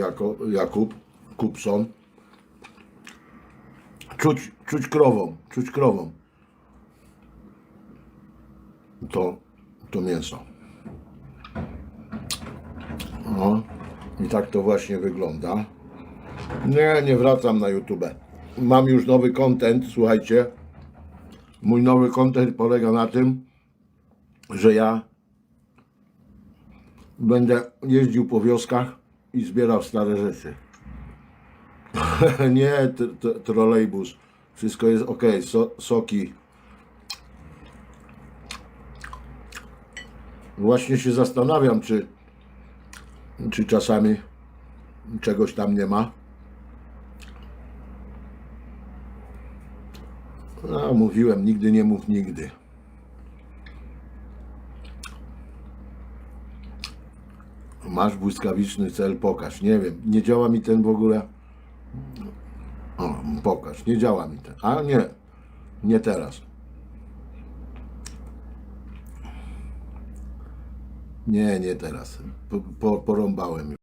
jako, Jakub, Kupson. Czuć, czuć krową, czuć krową. To, to mięso. No i tak to właśnie wygląda. Nie, nie wracam na YouTube. Mam już nowy content, słuchajcie. Mój nowy content polega na tym, że ja będę jeździł po wioskach i zbierał stare rzeczy. nie, t- t- trolejbus. Wszystko jest ok. So, soki. Właśnie się zastanawiam, czy, czy czasami czegoś tam nie ma. No, mówiłem, nigdy nie mów nigdy. Masz błyskawiczny cel, pokaż. Nie wiem, nie działa mi ten w ogóle. O, pokaż, nie działa mi ten. A nie, nie teraz. Nie, nie teraz. Po, po, porąbałem.